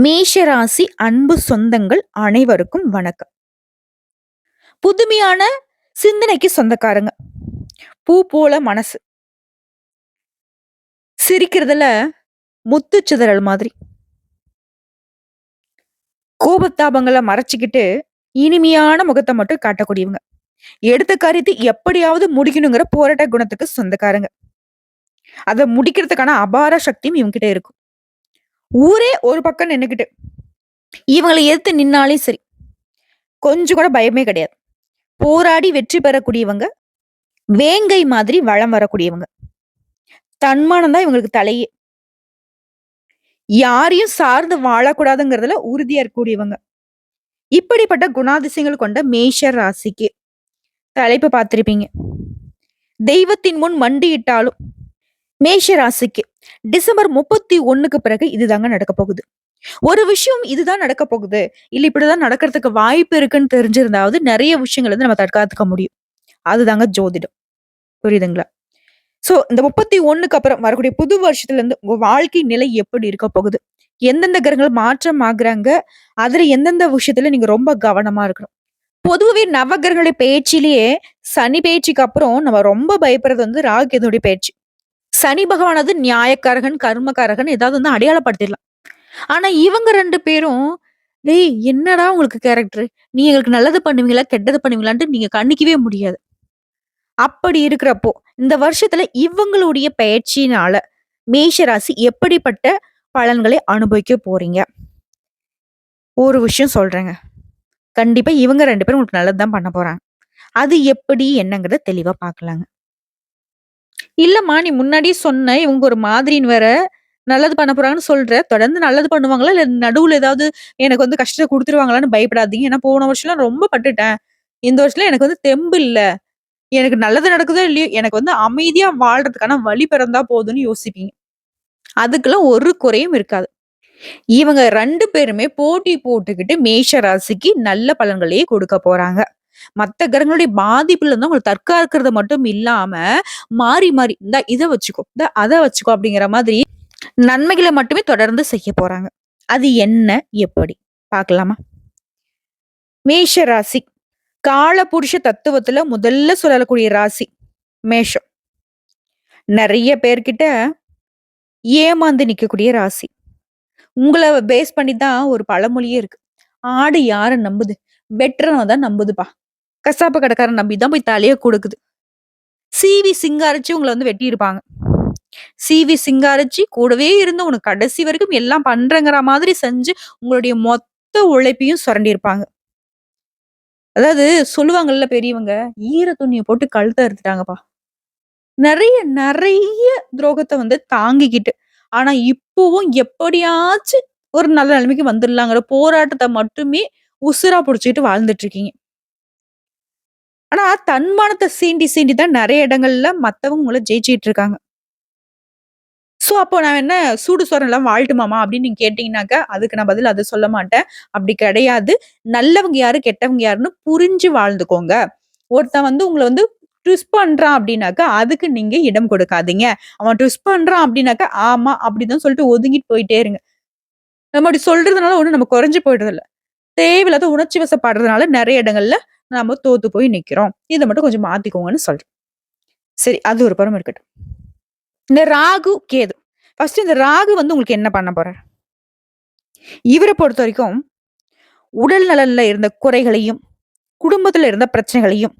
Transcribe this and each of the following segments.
மேஷராசி அன்பு சொந்தங்கள் அனைவருக்கும் வணக்கம். புதுமையான சிந்தனைக்கு சொந்தக்காரங்க. பூ போல மனசு. சிரிக்கிறதுல முத்து சிதறல் மாதிரி. கோபத்தாபங்களை மறைச்சிக்கிட்டு இனிமையான முகத்தை மட்டும் காட்டக்கூடியவங்க. எடுத்த காரியத்தை எப்படியாவது முடிக்கணுங்கிற போராட்ட குணத்துக்கு சொந்தக்காரங்க. அதை முடிக்கிறதுக்கான அபார சக்தியும் இவங்கிட்ட இருக்கும். ஊரே ஒரு பக்கம் நின்றுக்கிட்டு இவங்களை எதிர்த்து நின்னாலே சரி. கொஞ்சம் கூட பயமே கிடையாது. போராடி வெற்றி பெறக்கூடியவங்க வேங்கை மாதிரி வளம் வரக்கூடியவங்க. தன்மானம் தான் இவங்களுக்கு தலையே. யாரையும் சார்ந்து வாழக்கூடாதுங்கிறதுல உறுதியா இருக்கக்கூடியவங்க. இப்படிப்பட்ட குணாதிசயங்கள் கொண்ட மேஷர் ராசிக்கு தலைப்பு பார்த்திருப்பீங்க. தெய்வத்தின் முன் மண்டியிட்டாலும் மேஷ ராசிக்கு டிசம்பர் முப்பத்தி ஒண்ணுக்கு பிறகு இதுதாங்க நடக்க போகுது. ஒரு விஷயம் இதுதான் நடக்க போகுது. இல்ல இப்படிதான் நடக்கிறதுக்கு வாய்ப்பு இருக்குன்னு தெரிஞ்சிருந்தாவது நிறைய விஷயங்கள் வந்து நம்ம தற்காத்துக்க முடியும். அதுதாங்க ஜோதிடம். புரியுதுங்களா? சோ இந்த முப்பத்தி ஒண்ணுக்கு அப்புறம் வரக்கூடிய புது வருஷத்துல இருந்து உங்க வாழ்க்கை நிலை எப்படி இருக்க போகுது? எந்தெந்த கிரகங்கள் மாற்றம் ஆகுறாங்க? அதுல எந்தெந்த விஷயத்துல நீங்க ரொம்ப கவனமா இருக்கணும்? பொதுவாகவே நவகிரகங்களுடைய பேச்சிலேயே சனி பேச்சுக்கு அப்புறம் நம்ம ரொம்ப பயப்படுறது வந்து ராகுகேதுடைய பேச்சு. சனி பகவானது நியாயக்காரகன் கர்மக்காரகன் ஏதாவது வந்து அடையாளப்படுத்திடலாம். ஆனா இவங்க ரெண்டு பேரும் டேய் என்னடா உங்களுக்கு கேரக்டர் நீ எங்களுக்கு நல்லது பண்ணுவீங்களா கெட்டது பண்ணுவீங்களான்ட்டு நீங்க கண்ணிக்கவே முடியாது. அப்படி இருக்கிறப்போ இந்த வருஷத்துல இவங்களுடைய பயிற்சியினால மேஷராசி எப்படிப்பட்ட பலன்களை அனுபவிக்க போறீங்க? ஒரு விஷயம் சொல்றேங்க. கண்டிப்பா இவங்க ரெண்டு பேரும் உங்களுக்கு நல்லது தான் பண்ண போறாங்க. அது எப்படி என்னங்கிறத தெளிவா பார்க்கலாங்க. இல்லம்மா நீ முன்னாடியே சொன்ன இவங்க ஒரு மாதிரின்னு வேற நல்லது பண்ண போறாங்கன்னு சொல்ற. தொடர்ந்து நல்லது பண்ணுவாங்களா? இல்ல நடுவுல ஏதாவது எனக்கு வந்து கஷ்டத்தை கொடுத்துருவாங்களான்னு பயப்படாதீங்க. ஏன்னா போன வருஷம்லாம் ரொம்ப பட்டுட்டேன். இந்த வருஷம்லாம் எனக்கு வந்து தெம்பு இல்ல. எனக்கு நல்லது நடக்குதோ இல்லையோ எனக்கு வந்து அமைதியா வாழ்றதுக்கான வழி பிறந்தா போதும்னு யோசிப்பீங்க. அதுக்கெல்லாம் ஒரு குறையும் இருக்காது. இவங்க ரெண்டு பேருமே போட்டி போட்டுக்கிட்டு மேஷ ராசிக்கு நல்ல பலன்களையே கொடுக்க போறாங்க. மத்த கிரகங்களுடைய பாதிப்புல இருந்து உங்களுக்கு தற்கா இருக்கிறது மட்டும் இல்லாம மாறி மாறி. இந்த இதை வச்சுக்கோ. இந்த அதை வச்சுக்கோ அப்படிங்கிற மாதிரி நன்மைகளை மட்டுமே தொடர்ந்து செய்ய போறாங்க. அது என்ன? எப்படி? பார்க்கலாமா? மேஷ ராசி. காலபுருஷ தத்துவத்துல முதல்ல சொல்லக்கூடிய ராசி மேஷம். நிறைய பேர்கிட்ட ஏமாந்து நிக்கக்கூடிய ராசி. உங்களை பேஸ் பண்ணி தான் ஒரு பழமொழியே இருக்கு. ஆடு யாரை நம்புது? வெட்டுறவன் தான் நம்புதுப்பா. கசாப்பு கடைக்காரன் நம்பி தான் போய் தலையை கொடுக்குது. சிவி சிங்காரிச்சு உங்களை வந்து வெட்டியிருப்பாங்க. சிவி சிங்காரிச்சு கூடவே இருந்து உனக்கு கடைசி வரைக்கும் எல்லாம் பண்றங்கிற மாதிரி செஞ்சு உங்களுடைய மொத்த உழைப்பையும் சுரண்டியிருப்பாங்க. அதாவது சொல்லுவாங்கல்ல பெரியவங்க ஈர துணியை போட்டு கழுத்த எடுத்துட்டாங்கப்பா நிறைய நிறைய துரோகத்தை வந்து தாங்கிக்கிட்டு ஆனா இப்பவும் எப்படியாச்சும் ஒரு நல்ல நிலைமைக்கு வந்துடலாங்கிற போராட்டத்தை மட்டுமே உசுரா புடிச்சிட்டு வாழ்ந்துட்டு இருக்கீங்க. ஆனா தன்மானத்தை சீண்டி சீண்டி தான் நிறைய இடங்கள்ல மத்தவங்க உங்களை ஜெயிச்சிட்டு இருக்காங்க. ஸோ அப்போ நான் என்ன சூடு சோரம் எல்லாம் வாழ்ட்டுமாமா அப்படின்னு நீங்க கேட்டீங்கன்னாக்கா அதுக்கு நான் பதில் அதை சொல்ல மாட்டேன். அப்படி கிடையாது. நல்லவங்க யாரு கெட்டவங்க யாருன்னு புரிஞ்சு வாழ்ந்துக்கோங்க. ஒருத்தன் வந்து உங்களை வந்து ட்விஸ்ட் பண்றான் அப்படின்னாக்கா அதுக்கு நீங்க இடம் கொடுக்காதீங்க. அவன் ட்விஸ்ட் பண்றான் அப்படின்னாக்கா ஆமா அப்படிதான் சொல்லிட்டு ஒதுங்கிட்டு போயிட்டே இருங்க. நம்ம அப்படி சொல்றதுனால ஒன்றும் நம்ம குறைஞ்சு போயிடுறதில்ல. தேவையில்லாத உணர்ச்சி வசப்படுறதுனால நிறைய இடங்கள்ல நாம தோத்து போய் நிற்கிறோம் இதை மட்டும் கொஞ்சம் மாத்திக்கோங்கன்னு சொல்றேன். சரி அது ஒரு படம் இருக்கட்டும். இந்த ராகு கேது. ஃபர்ஸ்ட் இந்த ராகு வந்து உங்களுக்கு என்ன பண்ண போறார்? இவரை பொறுத்த வரைக்கும் உடல் நலன்ல இருந்த குறைகளையும் குடும்பத்துல இருந்த பிரச்சனைகளையும்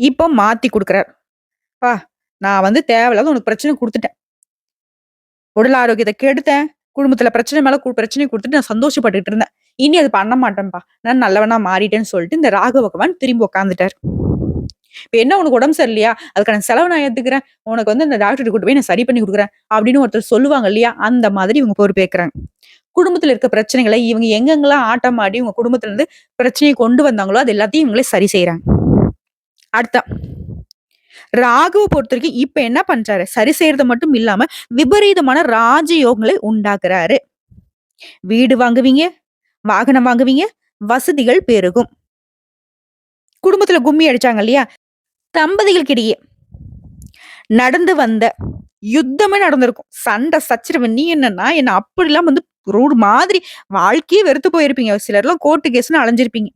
இப்போ மாத்தி கொடுக்குறார். பா நான் வந்து தேவையில்லாத உனக்கு பிரச்சனை கொடுத்துட்டேன். உடல் ஆரோக்கியத்தை கெடுத்தேன். குடும்பத்துல பிரச்சனை மேல பிரச்சனை கொடுத்துட்டு நான் சந்தோஷப்பட்டுட்டு இருந்தேன். இனி அது பண்ண மாட்டேன்ப்பா நான் நல்லவனா மாறிட்டேன்னு சொல்லிட்டு இந்த ராகவகவான் திரும்பி உட்காந்துட்டார் இப்ப என்ன உனக்கு உடம்பு சரியில்லையா? அதுக்கான செலவு நான் ஏத்துக்கிறேன். உனக்கு வந்து இந்த டாக்டர் கூட்டு போய் நான் சரி பண்ணி கொடுக்குறேன் அப்படின்னு ஒருத்தர் சொல்லுவாங்க இல்லையா? அந்த மாதிரி இவங்க பொறுப்பேற்கிறாங்க குடும்பத்துல இருக்க பிரச்சனைகளை இவங்க எங்கெங்கெல்லாம் ஆட்டம் ஆடி இவங்க குடும்பத்துல இருந்து பிரச்சனையை கொண்டு வந்தாங்களோ அது எல்லாத்தையும் இவங்களே சரி செய்யறாங்க அடுத்த. ராகுவை பொறுத்த வரைக்கும் இப்ப என்ன பண்றாரு? சரி செய்யறது மட்டும் இல்லாம விபரீதமான ராஜயோகங்களை உண்டாக்குறாரு. வீடு வாங்குவீங்க வாகனம் வாங்குவீங்க வசதிகள் பெருகும் குடும்பத்துல கும்மி அடிச்சாங்க இல்லையா தம்பதிகளுக்கிடையே நடந்து வந்த யுத்தமே நடந்திருக்கும் சண்டை சச்சரவு நீ என்னன்னா என்ன அப்படிலாம் வந்து ரோடு மாதிரி வாழ்க்கையே வெறுத்து போயிருப்பீங்க. சிலர்லாம் கோர்ட்டு கேஸ்னு அலைஞ்சிருப்பீங்க.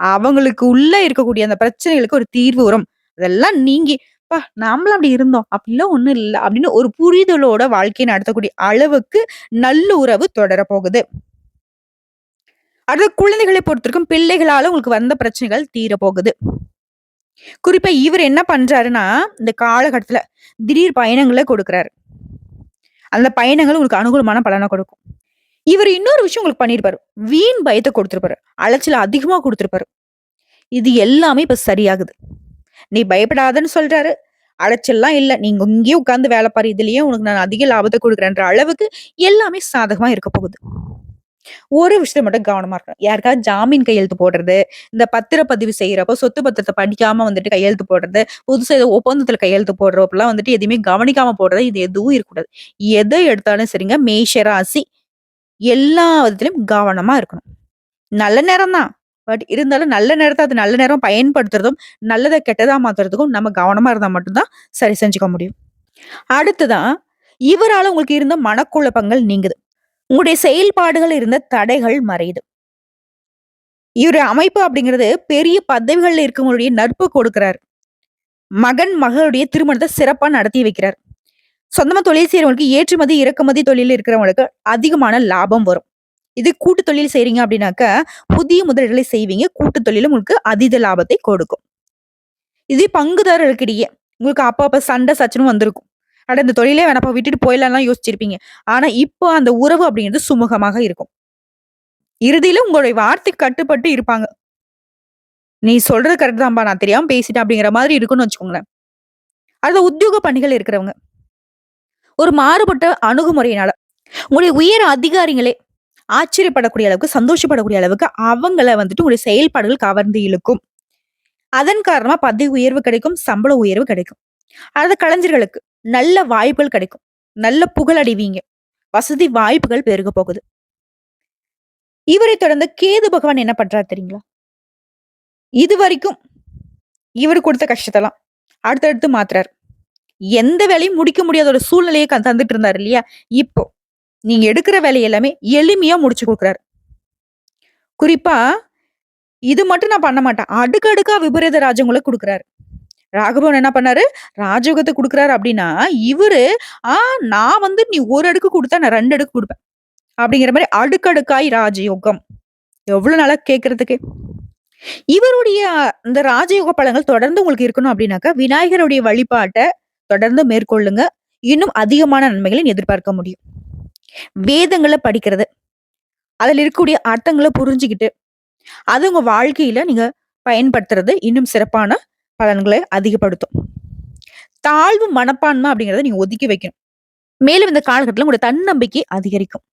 அவங்களுக்கு உள்ள இருக்கக்கூடிய அந்த பிரச்சனைகளுக்கு ஒரு தீர்வு வரும். அதெல்லாம் நீங்கி, பா நாமளும் அப்படி இருந்தோம். அப்படிலாம் ஒண்ணும் இல்லை அப்படின்னு ஒரு புரிதலோட வாழ்க்கையை நடத்தக்கூடிய அளவுக்கு நல்ல நல்லுறவு தொடரப்போகுது. அடுத்து குழந்தைகளை பொறுத்தவரைக்கும் பிள்ளைகளால உங்களுக்கு வந்த பிரச்சனைகள் தீரப்போகுது. குறிப்பா இவர் என்ன பண்றாருன்னா, இந்த காலகட்டத்துல திடீர் பயணங்களை கொடுக்குறாரு. அந்த பயணங்கள் உங்களுக்கு அனுகூலமான பலனை கொடுக்கும். இவரு இன்னொரு விஷயம் உங்களுக்கு பண்ணியிருப்பாரு. வீண் பயத்தை கொடுத்துருப்பாரு அலைச்சல் அதிகமா கொடுத்துருப்பாரு இது எல்லாமே இப்ப சரியாகுது. "நீ பயப்படாதன்னு" சொல்றாரு. "அலைச்சல்லாம் இல்ல. நீங்க இங்கேயே உட்கார்ந்து வேலை பாரு. இதுலயே உனக்கு நான் அதிக லாபத்தை கொடுக்குறேன்ற அளவுக்கு எல்லாமே சாதகமா இருக்க போகுது. ஒரு விஷயத்த மட்டும் கவனமா இருக்கணும். யாருக்காவது ஜாமீன் கையெழுத்து போடுறது, இந்த பத்திர பதிவு செய்யறப்போ சொத்து பத்திரத்தை படிக்காம வந்துட்டு கையெழுத்து போடுறது, புதுசா ஏதோ ஒப்பந்தத்துல கையெழுத்து போடுறப்பெல்லாம் வந்துட்டு எதையுமே கவனிக்காம போடுறது, இது எதுவும் இருக்கக்கூடாது. எதை எடுத்தாலும் சரிங்க, மேஷ ராசி எல்லா விதத்திலயும் கவனமா இருக்கணும். நல்ல நேரம் தான். பட் இருந்தாலும் நல்ல நேரத்தை அது நல்ல நேரம் பயன்படுத்துறதும், நல்லதை கெட்டதா மாத்துறதுக்கும் நம்ம கவனமா இருந்தா மட்டும்தான் சரி செஞ்சுக்க முடியும். அடுத்ததா, இவரால உங்களுக்கு இருந்த மனக்குழப்பங்கள் நீங்குது. உங்களுடைய செயல்பாடுகள் இருந்த தடைகள் மறையுது. இவர் அமைப்பு அப்படிங்கிறது பெரிய பதவிகளில் இருக்கவங்களுடைய நட்பு கொடுக்கிறார் மகன், மகளுடைய திருமணத்தை சிறப்பாக நடத்தி வைக்கிறார். சொந்தமாக தொழில் செய்கிறவங்களுக்கு ஏற்றுமதி, இறக்குமதி தொழிலில் இருக்கிறவங்களுக்கு அதிகமான லாபம் வரும். இது கூட்டு தொழில் செய்றீங்க அப்படின்னாக்க, புதிய முதலீடுகளை செய்வீங்க. கூட்டு தொழிலும் உங்களுக்கு அதீத லாபத்தை கொடுக்கும். இதே பங்குதாரர்களுக்கிடையே உங்களுக்கு அப்பப்ப சண்டை சச்சனும் வந்திருக்கும். அட இந்த தொழிலே வேணாம்ப்பா விட்டுட்டு போயிடலாம் யோசிச்சிருப்பீங்க. ஆனா, இப்போ அந்த உறவு அப்படிங்கிறது சுமூகமாக இருக்கும். இறுதியில உங்களுடைய வார்த்தை கட்டுப்பட்டு இருப்பாங்க. "நீ சொல்றது கரெக்ட் தான்ப்பா நான் தெரியாம பேசிட்டேன்." அப்படிங்கிற மாதிரி இருக்கும்னு வச்சுக்கோங்களேன். அடுத்த உத்தியோக பணிகள் இருக்கிறவங்க. ஒரு மாறுபட்ட அணுகுமுறையினால, உங்களுடைய உயர் அதிகாரிகளே ஆச்சரியப்படக்கூடிய அளவுக்கு, சந்தோஷப்படக்கூடிய அளவுக்கு அவங்கள வந்துட்டு உங்களுடைய செயல்பாடுகள் கவர்ந்து இழுக்கும். அதன் காரணமா பதவி உயர்வு கிடைக்கும், சம்பள உயர்வு கிடைக்கும். அடுத்த கலைஞர்களுக்கு நல்ல வாய்ப்புகள் கிடைக்கும். நல்ல புகழ் அடைவீங்க. வசதி வாய்ப்புகள் பெருக போகுது. இவரை தொடர்ந்து கேது பகவான் என்ன பண்றாரு தெரியுங்களா? இது வரைக்கும் இவர் கொடுத்த கஷ்டத்தெல்லாம் அடுத்தடுத்து மாத்துறாரு. எந்த வேலையும் முடிக்க முடியாத ஒரு சூழ்நிலையை தந்துட்டு இருந்தாரு இல்லையா? இப்போ நீங்க எடுக்கிற வேலை எல்லாமே எளிமையா முடிச்சு கொடுக்குறாரு குறிப்பா, இது மட்டும் நான் பண்ண மாட்டேன். அடுக்கடுக்கா விபரீத ராஜங்களை கொடுக்குறாரு ராகவன் என்ன பண்ணாரு? ராஜயோகத்தை கொடுக்குறாரு அப்படின்னா, இவரு, "ஆ நான் வந்து நீ ஒரு அடுக்கு கொடுத்தா நான் ரெண்டு அடுக்கு கொடுப்பேன் அப்படிங்கிற மாதிரி அடுக்கடுக்காய் ராஜயோகம். எவ்வளோ நல்லா கேட்கறதுக்கு இவருடைய இந்த ராஜயோக பழங்கள் தொடர்ந்து உங்களுக்கு இருக்கணும் அப்படின்னாக்கா விநாயகருடைய வழிபாட்டை தொடர்ந்து மேற்கொள்ளுங்க. இன்னும் அதிகமான நன்மைகளை எதிர்பார்க்க முடியும். வேதங்களை படிக்கிறது. அதில் இருக்கக்கூடிய அர்த்தங்களை புரிஞ்சுக்கிட்டு அது உங்க வாழ்க்கையில நீங்க பயன்படுத்துறது இன்னும் சிறப்பான பலன்களை அதிகப்படுத்தும். தாழ்வு மனப்பான்மை அப்படிங்கிறத நீங்க ஒதுக்கி வைக்கணும். மேலும் இந்த காலகட்டத்தில் உங்களுடைய தன்னம்பிக்கை அதிகரிக்கும்.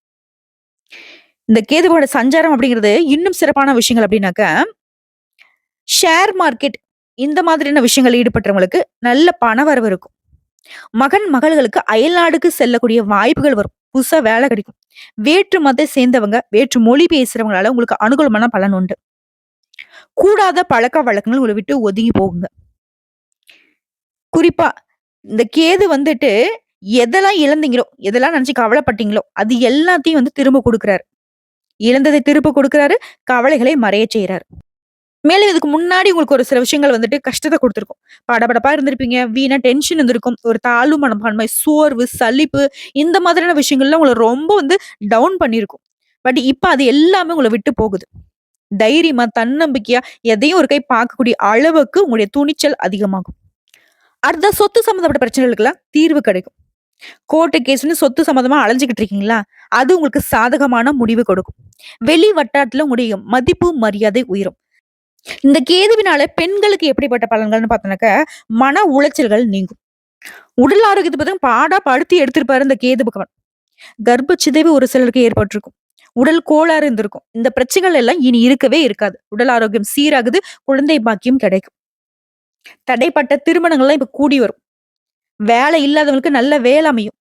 இந்த கேதுவோட சஞ்சாரம் அப்படிங்கிறது இன்னும் சிறப்பான விஷயங்கள் அப்படின்னாக்க, ஷேர் மார்க்கெட் இந்த மாதிரியான விஷயங்களில் ஈடுபட்டவங்களுக்கு நல்ல பண வரவு இருக்கும். மகன், மகள்களுக்கு அயல்நாடுக்கு செல்லக்கூடிய வாய்ப்புகள் வரும். புதுசா வேலை கிடைக்கும். வேற்று மதத்தை சேர்ந்தவங்க, வேற்று மொழி பேசுறவங்களால உங்களுக்கு அனுகூலமான பலன் உண்டு. கூடாத பழக்க வழக்கங்கள் உங்களை விட்டு ஒதுங்கி போகுங்க. குறிப்பா, இந்த கேது வந்துட்டு எதெல்லாம் இழந்தீங்களோ, எதெல்லாம் நினைச்சு கவலைப்பட்டீங்களோ, அது எல்லாத்தையும் வந்து திரும்ப கொடுக்குறாரு இழந்ததை திரும்ப கொடுக்குறாரு கவலைகளை மறைய செய்றாரு. மேலும் இதுக்கு முன்னாடி உங்களுக்கு ஒரு சில விஷயங்கள் வந்துட்டு கஷ்டத்தை கொடுத்துருக்கும் படபடப்பா இருந்திருப்பீங்க. வீணா டென்ஷன் இருந்திருக்கும். ஒரு தாழ்வு மனப்பான்மை, சோர்வு, சலிப்பு இந்த மாதிரியான விஷயங்கள்லாம் உங்களை ரொம்ப வந்து டவுன் பண்ணியிருக்கும். பட் இப்போ அது எல்லாமே உங்களை விட்டு போகுது. தைரியமா, தன்னம்பிக்கையா எதையும் ஒரு கை பார்க்கக்கூடிய அளவுக்கு உங்களுடைய துணிச்சல் அதிகமாகும். அடுத்த சொத்து சம்மந்தப்பட்ட பிரச்சனைகளுக்கெல்லாம் தீர்வு கிடைக்கும். கோர்ட்டு கேஸ்னு சொத்து சம்மந்தமா அலைஞ்சுகிட்டு இருக்கீங்களா? அது உங்களுக்கு சாதகமான முடிவு கொடுக்கும். வெளி வட்டாரத்துல உங்களுடைய மதிப்பு, மரியாதை உயரும். இந்த கேதுவினால பெண்களுக்கு எப்படிப்பட்ட பலன்கள்னு பார்த்தோன்னாக்க மன உளைச்சல்கள் நீங்கும். உடல் ஆரோக்கியத்தை பத்தி பாடா படுத்தி எடுத்திருப்பாரு இந்த கேது பகவான். கர்ப்ப சிதைவு ஒரு சிலருக்கு ஏற்பட்டிருக்கும். உடல் கோளாறு இருந்திருக்கும். இந்த பிரச்சனைகள் எல்லாம் இனி இருக்கவே இருக்காது. உடல் ஆரோக்கியம் சீராகுது. குழந்தை பாக்கியம் கிடைக்கும். தடைப்பட்ட திருமணங்கள்லாம் இப்ப கூடி வரும். வேலை இல்லாதவங்களுக்கு நல்ல வேலை அமையும்.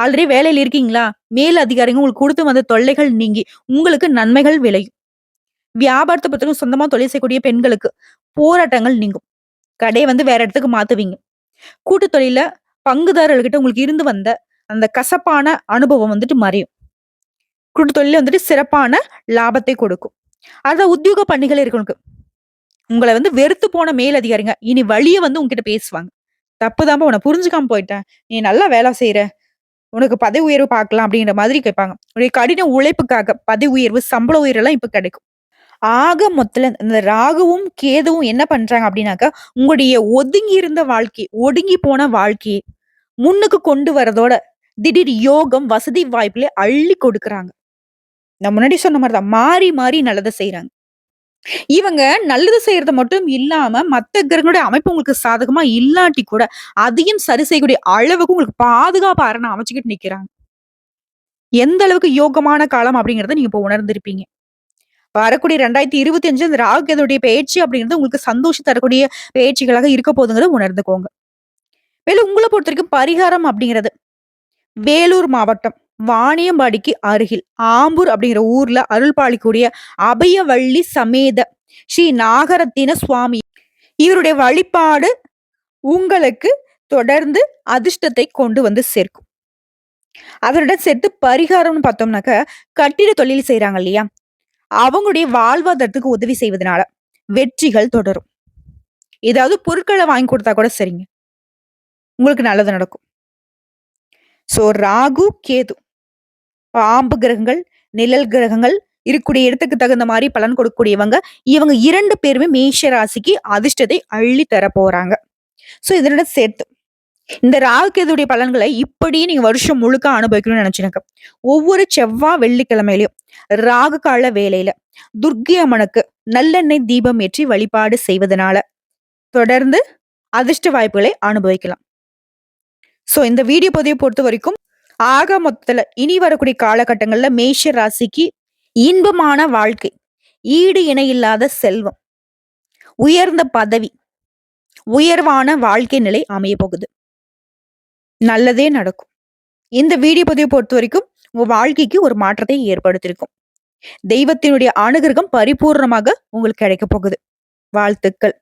ஆல்ரெடி வேலையில இருக்கீங்களா? மேல் அதிகாரிங்க உங்களுக்கு கொடுத்து வந்த தொல்லைகள் நீங்கி, உங்களுக்கு நன்மைகள் விளையும். வியாபாரத்தை பொறுத்தவரைக்கும் சொந்தமா தொழில் செய்யக்கூடிய பெண்களுக்கு போராட்டங்கள் நீங்கும். கடையை வந்து வேற இடத்துக்கு மாத்துவீங்க. கூட்டு தொழில பங்குதாரர்கள்கிட்ட உங்களுக்கு இருந்து வந்த அந்த கசப்பான அனுபவம் வந்துட்டு மறையும். கூட்டு தொழில வந்துட்டு சிறப்பான லாபத்தை கொடுக்கும். அதான் உத்தியோக பணிகள் இருக்கவங்களுக்கு உங்களை வந்து வெறுத்து போன மேல் அதிகாரிங்க இனி வழியை வந்து உங்ககிட்ட பேசுவாங்க. "தப்புதாம்பா உன்னை புரிஞ்சுக்காம போயிட்டேன். நீ நல்லா வேலை செய்யற உனக்கு பதவி உயர்வு பார்க்கலாம்." அப்படிங்கிற மாதிரி கேட்பாங்க. உடைய கடின உழைப்புக்காக பதவி உயர்வு, சம்பள உயர்வெல்லாம் இப்ப கிடைக்கும். ஆக மொத்தல இந்த ராகுவும், கேதுவும் என்ன பண்றாங்க அப்படின்னாக்கா, உங்களுடைய ஒதுங்கி இருந்த வாழ்க்கை, ஒடுங்கி போன வாழ்க்கையை முன்னுக்கு கொண்டு வரதோட, திடீர் யோகம், வசதி வாய்ப்புல அள்ளி கொடுக்குறாங்க. நான் முன்னாடி சொன்ன மாதிரி தான். மாறி, மாறி நல்லதை செய்யறாங்க இவங்க நல்லது செய்யறது மட்டும் இல்லாம, மத்த கிரகங்களுடைய அமைப்பு உங்களுக்கு சாதகமா இல்லாட்டி கூட, அதையும் சரி செய்யக்கூடிய அளவுக்கு உங்களுக்கு பாதுகாப்பு அரணை அமைச்சுக்கிட்டு நிக்கிறாங்க. எந்த அளவுக்கு யோகமான காலம் அப்படிங்கிறத நீங்க இப்போ உணர்ந்திருப்பீங்க. வரக்கூடிய ரெண்டாயிரத்தி இருபத்தி அஞ்சு அந்த ராகுகேதனுடைய பயிற்சி அப்படிங்கிறது உங்களுக்கு சந்தோஷம் தரக்கூடிய பயிற்சிகளாக இருக்க போதுங்கிறத உணர்ந்துக்கோங்க. மேலும் பொறுத்த வரைக்கும் பரிகாரம் அப்படிங்கிறது, வேலூர் மாவட்டம் வாணியம்பாடிக்கு அருகில் ஆம்பூர் அப்படிங்கிற ஊர்ல அருள் அபயவள்ளி சமேத ஸ்ரீ நாகரத்தின சுவாமி. இவருடைய வழிபாடு உங்களுக்கு தொடர்ந்து அதிர்ஷ்டத்தை கொண்டு வந்து சேர்க்கும். அதனுடன் சேர்த்து பரிகாரம்னு பார்த்தோம்னாக்க, கட்டிட தொழில் செய்கிறாங்க இல்லையா? அவங்களுடைய வாழ்வாதாரத்துக்கு உதவி செய்வதனால வெற்றிகள் தொடரும். ஏதாவது பொருட்களை வாங்கி கொடுத்தா கூட சரிங்க. உங்களுக்கு நல்லது நடக்கும். ஸோ ராகு, கேது பாம்பு கிரகங்கள், நிழல் கிரகங்கள் இருக்கக்கூடிய இடத்துக்கு தகுந்த மாதிரி பலன் கொடுக்கக்கூடியவங்க. இவங்க இரண்டு பேருமே மேஷ ராசிக்கு அதிர்ஷ்டத்தை அள்ளி போறாங்க ஸோ இதனோட சேர்த்து, இந்த ராகு, பலன்களை இப்படியே நீங்க வருஷம் முழுக்க அனுபவிக்கணும்னு நினைச்சீனாக்க, ஒவ்வொரு செவ்வாய் வெள்ளிக்கிழமையிலையும் ராகு கால வேலையில துர்க்கை அம்மனுக்கு நல்லெண்ணெய் தீபம் ஏற்றி வழிபாடு செய்வதனால, தொடர்ந்து அதிர்ஷ்ட வாய்ப்புகளை அனுபவிக்கலாம். ஸோ இந்த வீடியோ பொதைய பொறுத்த வரைக்கும் ஆக மொத்தத்துல இனி வரக்கூடிய காலகட்டங்கள்ல மேஷ ராசிக்கு இன்பமான வாழ்க்கை, ஈடு இணை இல்லாத செல்வம், உயர்ந்த பதவி, உயர்வான வாழ்க்கை நிலை அமைய போகுது. நல்லதே நடக்கும். இந்த வீடியோ பொறுத்த வரைக்கும் உங்க வாழ்க்கைக்கு ஒரு மாற்றத்தை ஏற்படுத்தியிருக்கும். தெய்வத்தினுடைய அனுகிரகம் பரிபூர்ணமாக உங்களுக்கு கிடைக்கப் போகுது. வாழ்த்துக்கள்.